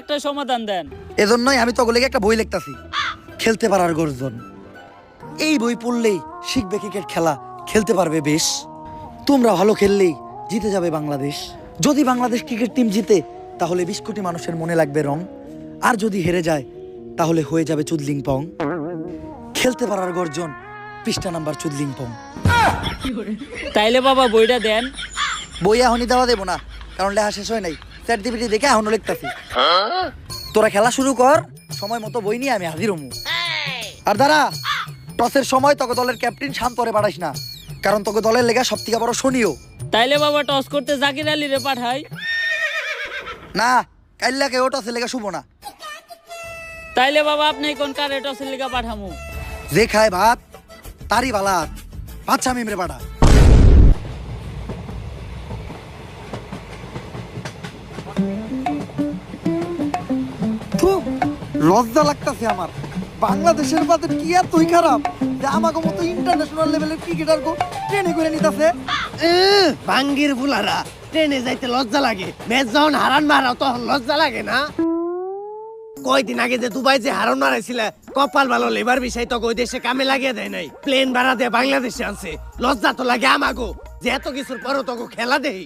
একটা সমাধান দেন। এজন্যই আমি তগলে একটা বই লিখতাছি। খেলতে পারার গর্জন। এই বই পড়লেই শিখবে ক্রিকেট খেলা খেলতে পারবে বেশ। তোমরা ভালো খেললেই জিতে যাবে বাংলাদেশ। যদি বাংলাদেশ ক্রিকেট টিম জিতে তাহলে বিশ কোটি মানুষের মনে লাগবে রং। আর যদি হেরে যায় তাহলে হয়ে যাবে চুদলিং পং। খেলতে পারার গর্জন পৃষ্ঠা নাম্বার চুদলিং পং। তাইলে বাবা বইটা দেন। বই এখনই দেওয়া দেবো না কারণ লেখা শেষ হয় নাই। চ্যাট জিপিটি দেখে এখনও লিখতাছি। তোরা খেলা শুরু কর সময় মতো বই নিয়ে আমি হাজির হমু। আর দাঁড়া টসের সময় তোকে দলের ক্যাপ্টেন শান্তরে পাঠাইস না কারণ তোকে দলের লেগা সব থেকে বড় শনিও। তাইলে বাবা টস করতে জাকির আলী রে পাঠাই। না কাইল্লাকে ও টসের লেগা শুভ না। তাইলে বাবা আপনি কোন কারে টসের লিগা পাঠামু? যে খায় ভাত তারই বালাত বাচ্চা মিমরে পাঠা। লজ্জা লাগতাছে আমার। বাংলাদেশের বাদে কি এতই খারাপ? যে আমাকে মতো ইন্টারন্যাশনাল লেভেলের ক্রিকেটার গো ট্রেনে করে নিতেছে। বাঙ্গির ফুলারা ট্রেনে যাইতে লজ্জা লাগে। ম্যাচ যখন হারান মারাও তখন লজ্জা লাগে না? কয়দিন আগে যে দুবাই যে হারান মারাইছিল, কপাল ভালো, লেবার বিষয় তো ওই দেশে কামে লাগিয়ে দেয় নাই। প্লেন ভাড়া দিয়ে বাংলাদেশে আনছে। লজ্জা তো লাগে আমাগো, যে এত কিছুর পরও তোকে খেলা দেই।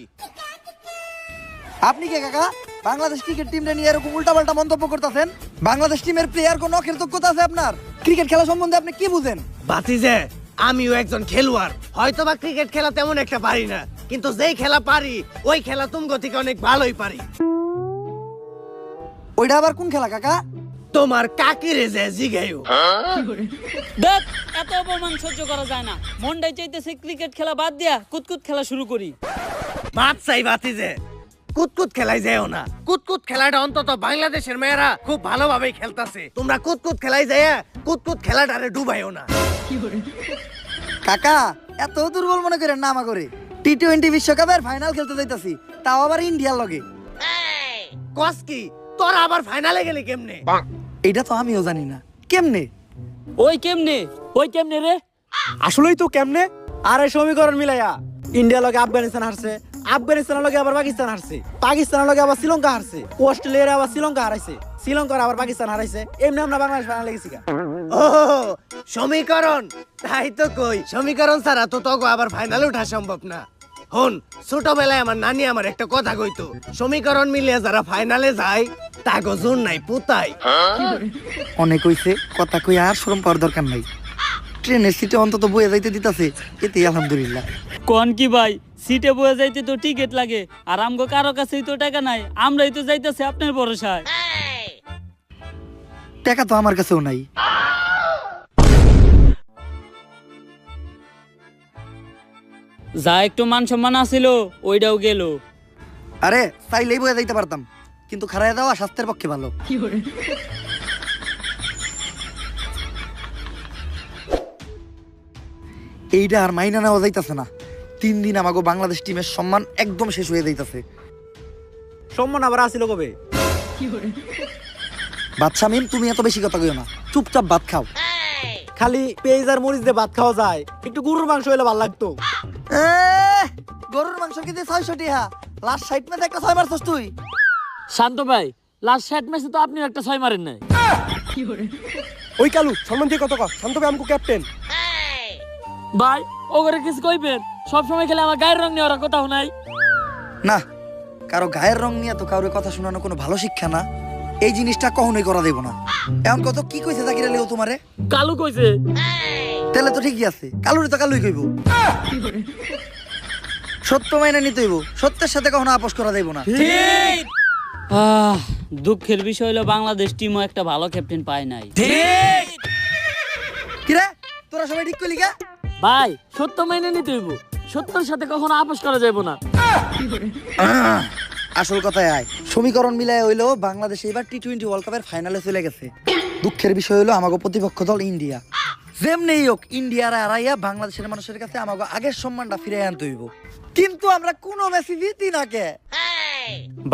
আপনি কে কাকা? বাংলাদেশ ক্রিকেট টিমটা নিয়ে এরকম উল্টাপাল্টা মন্তব্য করতেছেন? বাংলাদেশ টিমের প্লেয়ার কোন কৃতজ্ঞতা আছে আপনার? ক্রিকেট খেলা সম্বন্ধে আপনি কি বুঝেন? বাতি যে আমিও একজন খেলোয়াড়। হয়তো বা ক্রিকেট খেলা তেমন একটা পারি না কিন্তু যেই খেলা পারি ওই খেলা তুমি থেকে অনেক ভালোই পারি। ওইটা আবার কোন খেলা কাকা? তোমার কাকিরে যে জিগাইও। দেখ এত অপমান সহ্য করা যায় না। মনটাই চাইতেছে ক্রিকেট খেলা বাদ দিয়া কুতকুত খেলা শুরু করি। মাত চাই বাতি যে কুতকুত খেলাই যাও না। কুতকুত খেলাটা অন্তত বাংলাদেশের মেয়েরা খুব ভালোভাবে খেলতাছে। তোমরা কুতকুত খেলাই যায় কুতকুত খেলাটারে ডুবাইও না। কাকা এত দুর্বল মনে করেন না আমা করে টি টোয়েন্টি বিশ্বকাপের ফাইনাল খেলতে যাইতাছি তাও আবার ইন্ডিয়ার লগে। কস কি? তোর আবার ফাইনালে গেলি কেমনে? এটা তো আমিও জানি না। কেমনে? ওই কেমনে? ওই কেমনে রে? আসলেই তো কেমনে? আর এই সমীকরণ মিলাইয়া ইন্ডিয়া লগে আফগানিস্তান হারছে আফগানিস্তানের লগে আবার পাকিস্তান হারছে। পাকিস্তানের লগে আবার শ্রীলঙ্কা হারছে। অস্ট্রেলিয়ার আবার শ্রীলঙ্কা হারাইছে। শ্রীলঙ্কার আবার পাকিস্তান হারাইছে। এমনি আমরা বাংলাদেশ ফাইনালে গেছি ও সমীকরণ। তাই তো কই। সমীকরণ ছাড়া তো তোকে আবার ফাইনালে ওঠা সম্ভব না। হন ছোটবেলায় আমার নানি আমার একটা কথা কইতো। সমীকরণ মিলিয়ে যারা ফাইনালে যায় তাগো জোর নাই পুতাই। অনেক হইছে কথা কই আর শরম পাওয়ার দরকার নাই। ট্রেনের সিটে অন্তত বয়ে যাইতে দিতাছে এতেই আলহামদুলিল্লাহ। কোন কি ভাই? সিটে বয়ে যাইতে তো টিকিট লাগে আর আমগো কারও কাছেই তো টাকা নাই আমরাই তো যাইতেছি আপনার ভরসায়। টাকা তো আমার কাছেও নাই। যা একটু মান সম্মান আছিল ওইটাও গেল। আরে চাইলেই বয়ে যাইতে পারতাম কিন্তু খারায় দেওয়া স্বাস্থ্যের পক্ষে ভালো। এইটা আর মাইনা নেওয়া যাইতেছে না। তিন দিন আমাকে বাংলাদেশ টিমের সম্মান একদম শেষ হয়ে যাইতাছে। সম্মান আবার আসিল কবে বাচ্চা মিম তুমি এত বেশি কথা কইও না। চুপচাপ ভাত খাও। খালি পেঁয়াজ আর মরিচ দিয়ে ভাত খাওয়া যায়। একটু গরুর মাংস হইলে ভালো লাগতো। এ, গরুর মাংস কিন্তু ছয়শো টিহা? লাস্ট সাইড মেতে একটা ছয় মারছস তুই। শান্ত ভাই লাস্ট ষাট ম্যাচে তো আপনি একটা ছয় মারেন নাই। ওই কালু সম্মান দিয়ে কত কর শান্ত ভাই আমকু ক্যাপ্টেন ভাই ও করে কিছু কইবেন? সবসময় খেলে আমার গায়ের রং নিয়ে ওরা কোথাও নাই না কারও গায়ের রং নিয়ে তো কারোর কথা শোনানো কোনো ভালো শিক্ষা না। এই জিনিসটা কখনোই করা দেব না। এখন কত কি কইছে জাকির আলী ও তোমারে? কালু কইছে। তাহলে তো ঠিকই আছে। কালুরি তো কালুই কইব। সত্য মাইনে নিতে হইব। সত্যের সাথে কখনো আপোষ করা দেব না। আহ, দুঃখের বিষয় হলো বাংলাদেশ টিমও একটা ভালো ক্যাপ্টেন পায় নাই। কিরে? তোরা সবাই ঠিক করলি গা ভাই সত্য মেনে নিতে হইব। সত্যের সাথে কখনো আপোষ করা যাবে না। আসল কথায় আয়। সমীকরণ মিলায় হইল বাংলাদেশ এবার টি টোয়েন্টি ওয়ার্ল্ড কাপের ফাইনালে চলে গেছে। দুঃখের বিষয় হলো আমাকে প্রতিপক্ষ দল ইন্ডিয়া। যেমনি হোক ইন্ডিয়ার আড়াইয়া বাংলাদেশের মানুষের কাছে আমাকে আগের সম্মানটা ফিরে আনতে হইব। কিন্তু আমরা কোনো ম্যাচই জিতি না কে?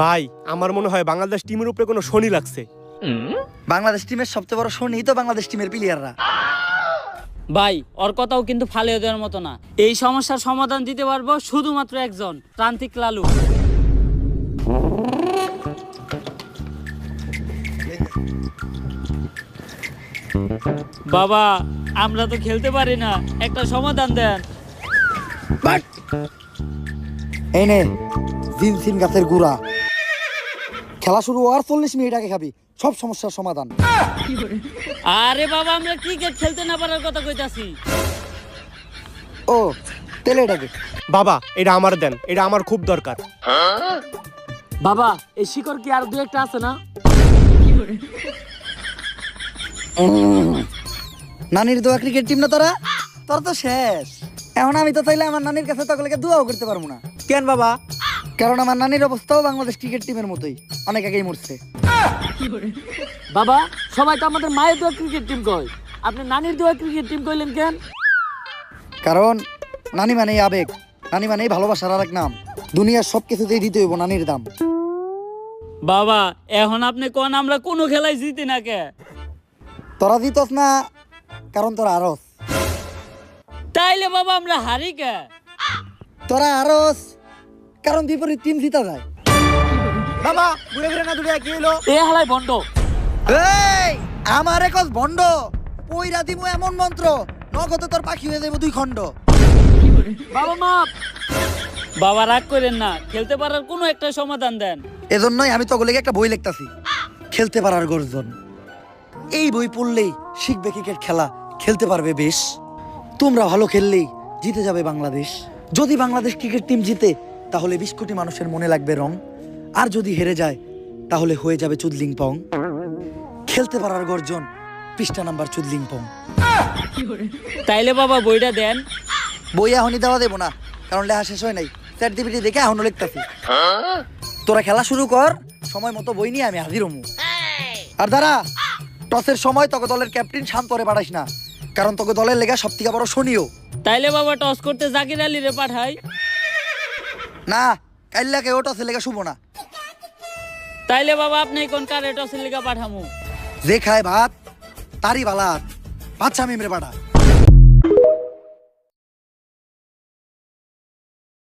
ভাই আমার মনে হয় বাংলাদেশ টিমের উপরে কোনো শনি লাগছে। বাংলাদেশ টিমের সবচেয়ে বড় শনি তো বাংলাদেশ টিমের প্লেয়াররা ভাই, ওর কথাও কিন্তু ফালিয়ে দেওয়ার মতো না। এই সমস্যার সমাধান দিতে পারব শুধুমাত্র একজন, প্রান্তিক লালু। বাবা, আমরা তো খেলতে পারি না। একটা সমাধান দেন। এই নে, জিনসিন গাছের গুড়া। খেলা শুরু হওয়ার চল্লিশ মিনিট আগে খাবি। সব সমস্যার সমাধান। আরে বাবা আমরা ক্রিকেট খেলতে না পারার কথা কইতাছি। ও তেলে এটাকে বাবা এটা আমার দেন এটা আমার খুব দরকার। বাবা এই শিকড় কি আর দু একটা আছে না? নানির দোয়া ক্রিকেট টিম না তোরা? তোর তো শেষ। এখন আমি তো চাইলে আমার নানির কাছে তকলেকে দোয়াও করতে পারব না। কেন বাবা? কারণ আমার নানির অবস্থাও বাংলাদেশ ক্রিকেট টিমের মতোই। অনেক আগেই মরছে। বাবা সবাই তো আমাদের মায়ের দোয়া ক্রিকেট টিম কয়। আপনি নানির দোয়া ক্রিকেট টিম কইলেন কেন? কারণ নানি মানেই আবেগ। নানি মানেই ভালোবাসার আর এক নাম। দুনিয়ার সব কিছুতেই দিতে হইব নানির দাম। বাবা এখন আপনি কোন আমরা কোনো খেলায় জিতি না কে? তোরা দিতস না কারণ তোরা আরস। তাইলে বাবা আমরা হারি কে? তোরা আরস কারণ বিপরীত টিম জিতা যায়। বাবা ঘুরে ফিরে না দুটো কি হলো এ হালাই বন্ধ। এই আমার একজ ভণ্ড পইরা দিমু এমন মন্ত্র নগদ তোর পাখি হয়ে যাব দুই খণ্ড। বাবা মাপ। বাবা রাগ করেন না খেলতে পারার কোনো একটা সমাধান দেন। এজন্যই আমি তগলেগে একটা বই লিখতাছি খেলতে পারার গর্জন। এই বই পড়লেই শিখবে ক্রিকেট খেলা খেলতে পারবে বেশ। তোমরা ভালো খেললেই জিতে যাবে বাংলাদেশ। যদি বাংলাদেশ ক্রিকেট টিম জিতে তাহলে বিশ কোটি মানুষের মনে লাগবে রং। আর যদি হেরে যায় তাহলে হয়ে যাবে চুদলিং পং খেলতে পারার গর্জন পৃষ্ঠা নাম্বার চুদলিং পং তাইলে বাবা বইটা দেন। বই এখনই দেওয়া দেবো না কারণ লেখা শেষ হয় নাই। চ্যাট জিপিটি দেখে এখনও লিখতাছি। তোরা খেলা শুরু কর সময় মতো বই নিয়ে আমি হাজির হমু। আর দাঁড়া টসের সময় তোকে দলের ক্যাপ্টেন শান্তরে পাঠাইস না কারণ তোকে দলের লেগা সব থেকে বড় শনিও। তাইলে বাবা টস করতে জাকির আলী রে পাঠাই। না কাইল্লাকে ও টসের লেগা শুভ না। তাইলে বাবা আপনি কোন কার এটা লিগা পাঠামু? যে ভাত, তারই বালাত বাচ্চা মেরে পাঠা।